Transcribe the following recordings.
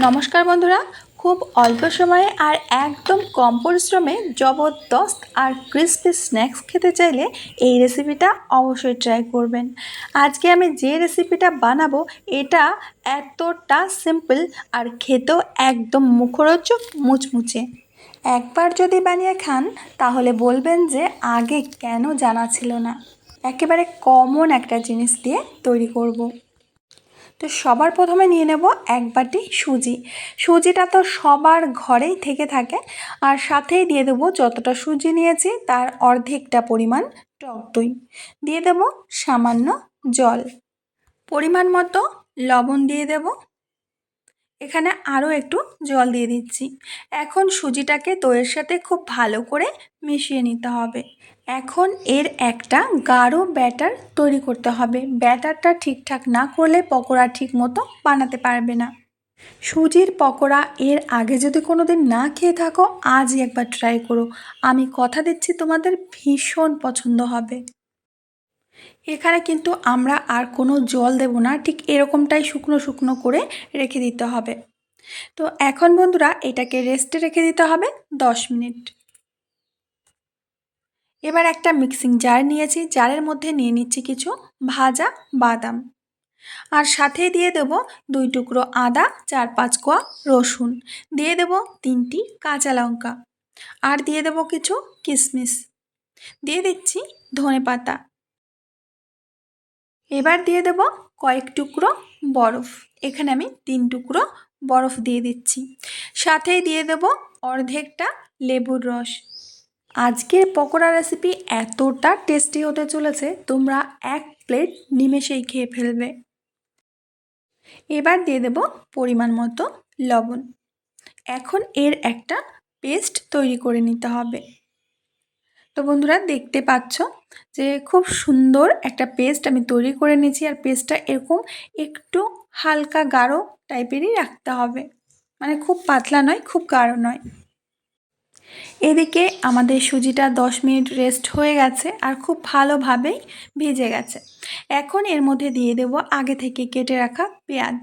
নমস্কার বন্ধুরা, খুব অল্প সময়ে আর একদম কম পরিশ্রমে জবরদস্ত আর ক্রিস্পি স্ন্যাক্স খেতে চাইলে এই রেসিপিটা অবশ্যই ট্রাই করবেন। আজকে আমি যে রেসিপিটা বানাবো, এটা এতটা সিম্পল আর খেতেও একদম মুখরোচক মুচমুচে। একবার যদি বানিয়ে খান, তাহলে বলবেন যে আগে কেন জানা ছিল না। একেবারে কমন একটা জিনিস দিয়ে তৈরি করব। তো সবার প্রথমে নিয়ে নেব এক বাটি সুজি। সুজিটা তো সবার ঘরেই থেকে থাকে। আর সাথেই দিয়ে দেবো যতটা সুজি নিয়েছি, তার অর্ধেকটা পরিমাণ টক দই। দিয়ে দেবো সামান্য জল। পরিমাণ মতো লবণ দিয়ে দেব। এখানে আরও একটু জল দিয়ে দিচ্ছি। এখন সুজিটাকে দইয়ের সাথে খুব ভালো করে মিশিয়ে নিতে হবে। এখন এর একটা গাঢ় ব্যাটার তৈরি করতে হবে। ব্যাটারটা ঠিকঠাক না করলে পকোড়া ঠিক মতো বানাতে পারবে না। সুজির পকোড়া এর আগে যদি কোনো দিন না খেয়ে থাকো, আজই একবার ট্রাই করো। আমি কথা দিচ্ছি তোমাদের ভীষণ পছন্দ হবে। এখানে কিন্তু আমরা আর কোনো জল দেব না, ঠিক এরকমটাই শুকনো শুকনো করে রেখে দিতে হবে। তো এখন বন্ধুরা এটাকে রেস্টে রেখে দিতে হবে দশ মিনিট। এবার একটা মিক্সিং জার নিয়েছি, জারের মধ্যে নিয়ে নিচ্ছি কিছু ভাজা বাদাম। আর সাথে দিয়ে দেব দুই টুকরো আদা, চার পাঁচ কোয়া রসুন। দিয়ে দেব তিনটি কাঁচা লঙ্কা। আর দিয়ে দেব কিছু কিশমিশ দিয়ে দিচ্ছি ধনে পাতা। এবার দিয়ে দেব কয়েক টুকরো বরফ। এখানে আমি তিন টুকরো বরফ দিয়ে দিচ্ছি। সাথেই দিয়ে দেব অর্ধেকটা লেবুর রস। আজকের পকোড়া রেসিপি এতটা টেস্টি হতে চলেছে, তোমরা এক প্লেট নিমেষেই খেয়ে ফেলবে। এবার দিয়ে দেব পরিমাণ মতো লবণ। এখন এর একটা পেস্ট তৈরি করে নিতে হবে। তো বন্ধুরা দেখতে পাচ্ছ যে খুব সুন্দর একটা পেস্ট আমি তৈরি করে নিয়েছি। আর পেস্টটা এরকম একটু হালকা গাঢ় টাইপেরই রাখতে হবে। মানে খুব পাতলা নয়, খুব গাঢ় নয়। এদিকে আমাদের সুজিটা 10 মিনিট রেস্ট হয়ে গেছে আর খুব ভালোভাবেই ভেজে গেছে। এখন এর মধ্যে দিয়ে দেব আগে থেকে কেটে রাখা পেঁয়াজ।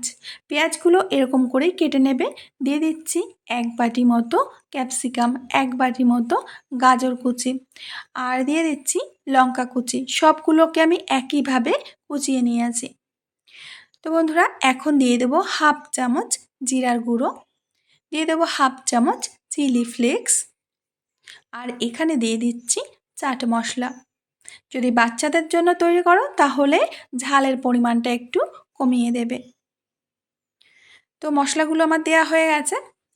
পেঁয়াজগুলো এরকম করেই কেটে নেবে। দিয়ে দিচ্ছি এক বাটি মতো ক্যাপসিকাম, এক বাটি মতো গাজর কুচি আর দিয়ে দিচ্ছি লঙ্কা কুচি। সবগুলোকে আমি একইভাবে কুচিয়ে নিয়েছি। তো বন্ধুরা, এখন দিয়ে দেবো হাফ চামচ জিরার গুঁড়ো। দিয়ে দেবো হাফ চামচ চিলি ফ্লেক্স। আর এখানে দিয়ে দিচ্ছি চাট মশলা। যদি বাচ্চাদের জন্য তৈরি করো, তাহলে ঝালের পরিমাণটা একটু কমিয়ে দেবে। তো মশলাগুলো আমার দেওয়া হয়ে গেছে।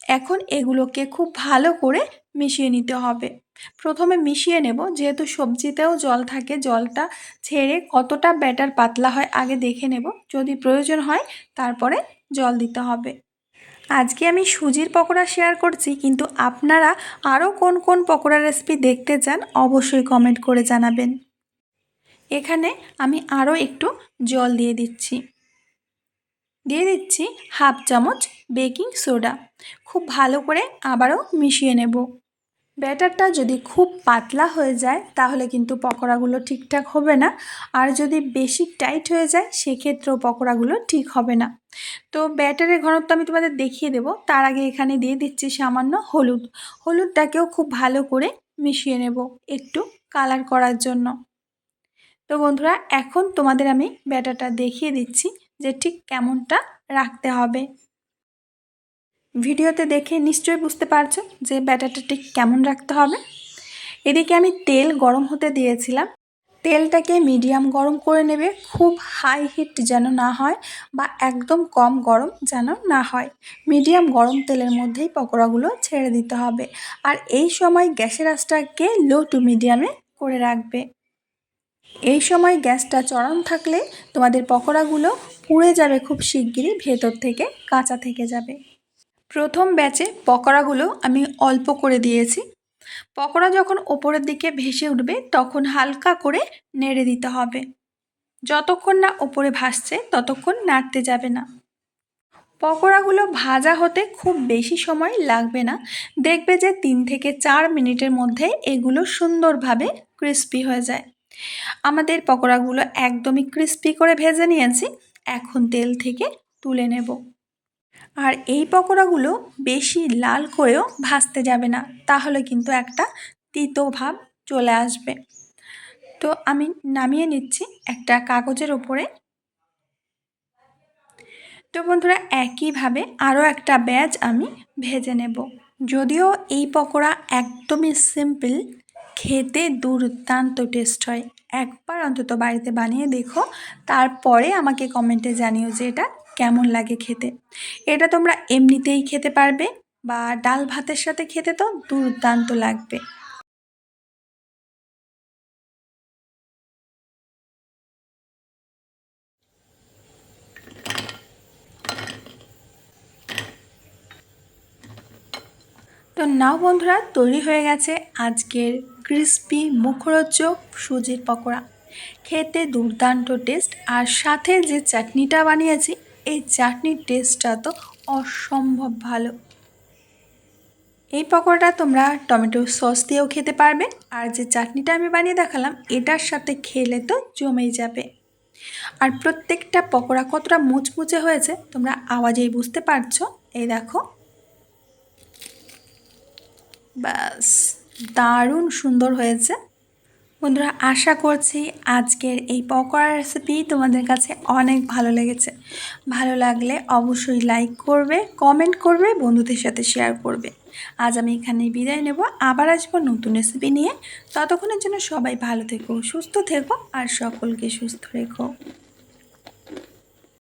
এখন এগুলোকে খুব ভালো করে মিশিয়ে নিতে হবে। প্রথমে মিশিয়ে নেব, যেহেতু সবজিতেও জল থাকে, জলটা ছেড়ে কতটা ব্যাটার পাতলা হয় আগে দেখে নেব। যদি প্রয়োজন হয়, তারপরে জল দিতে হবে। আজকে আমি সুজির পকোড়া শেয়ার করছি, কিন্তু আপনারা আরও কোন কোন পকোড়া রেসিপি দেখতে চান অবশ্যই কমেন্ট করে জানাবেন। এখানে আমি আরও একটু জল দিয়ে দিচ্ছি। দিয়ে দিচ্ছি হাফ চামচ বেকিং সোডা খুব ভালো করে আবারও মিশিয়ে নেব। ব্যাটারটা যদি খুব পাতলা হয়ে যায়, তাহলে কিন্তু পকোড়াগুলো ঠিকঠাক হবে না। আর যদি বেশি টাইট হয়ে যায়, সেক্ষেত্রেও পকোড়াগুলো ঠিক হবে না। তো ব্যাটারের ঘনত্ব আমি তোমাদের দেখিয়ে দেব। তার আগে এখানে দিয়ে দিচ্ছি সামান্য হলুদ। হলুদটাকেও খুব ভালো করে মিশিয়ে নেব একটু কালার করার জন্য। তো বন্ধুরা, এখন তোমাদের আমি ব্যাটারটা দেখিয়ে দিচ্ছি যে ঠিক কেমনটা রাখতে হবে। ভিডিওতে দেখে নিশ্চয়ই বুঝতে পারছ যে ব্যাটারটা ঠিক কেমন রাখতে হবে। এদিকে আমি তেল গরম হতে দিয়েছিলাম। তেলটাকে মিডিয়াম গরম করে নেবে, খুব হাই হিট যেন না হয় বা একদম কম গরম যেন না হয়। মিডিয়াম গরম তেলের মধ্যেই পকোড়াগুলো ছেড়ে দিতে হবে। আর এই সময় গ্যাসের আঁচটাকে লো টু মিডিয়ামে করে রাখবে। এই সময় গ্যাসটা চড়ানো থাকলে তোমাদের পকোড়াগুলো পুড়ে যাবে খুব শিগগিরই ভেতর থেকে, কাঁচা থেকে যাবে। প্রথম ব্যাচে পকোড়াগুলো আমি অল্প করে দিয়েছি। পকোড়া যখন ওপরের দিকে ভেসে উঠবে, তখন হালকা করে নেড়ে দিতে হবে। যতক্ষণ না ওপরে ভাসছে, ততক্ষণ নাড়তে যাবে না। পকোড়াগুলো ভাজা হতে খুব বেশি সময় লাগবে না। দেখবে যে তিন থেকে চার মিনিটের মধ্যে এগুলো সুন্দরভাবে ক্রিস্পি হয়ে যায়। আমাদের পকোড়াগুলো একদমই ক্রিস্পি করে ভেজে নিয়েছি। এখন তেল থেকে তুলে নেব। আর এই পকোড়াগুলো বেশি লাল করেও ভাজতে যাবে না, তাহলে কিন্তু একটা তিতো ভাব চলে আসবে। তো আমি নামিয়ে নিচ্ছি একটা কাগজের ওপরে। তো বন্ধুরা, একইভাবে আরও একটা ব্যাচ আমি ভেজে নেব। যদিও এই পকোড়া একদমই সিম্পল, খেতে দুর্দান্ত টেস্ট হয়। একবার অন্তত বাড়িতে বানিয়ে দেখো, তারপরে আমাকে কমেন্টে জানিও যে এটা কেমন লাগে খেতে? এটা তোমরা এমনিতেই খেতে পারবে বা ডাল ভাতের সাথে খেতে তো দুর্দান্ত লাগবে। তো নাও বন্ধুরা, তৈরি হয়ে গেছে আজকের ক্রিস্পি মুখরোচক সুজির পকোড়া। খেতে দুর্দান্ত টেস্ট আর সাথে যে চাটনিটা বানিয়েছি এই চাটনির টেস্টটা তো অসম্ভব ভালো। এই পকোড়াটা তোমরা টমেটো সস দিয়েও খেতে পারবে। আর যে চাটনিটা আমি বানিয়ে দেখালাম, এটার সাথে খেলে তো জমেই যাবে। আর প্রত্যেকটা পকোড়া কতটা মুচমুচে হয়েছে, তোমরা আওয়াজেই বুঝতে পারছ। এই দেখো। ব্যাস, দারুণ সুন্দর হয়েছে। বন্ধুরা, আশা করছি আজকের এই পকোড়া রেসিপি তোমাদের কাছে অনেক ভালো লেগেছে। ভালো লাগলে অবশ্যই লাইক করবে কমেন্ট করবে, বন্ধুদের সাথে শেয়ার করবে। আজ আমি এখানে বিদায় নেব। আবার আসব নতুন রেসিপি নিয়ে। ততক্ষণের জন্য সবাই ভালো থেকো, সুস্থ থেকো আর সকলকে সুস্থ রেখো।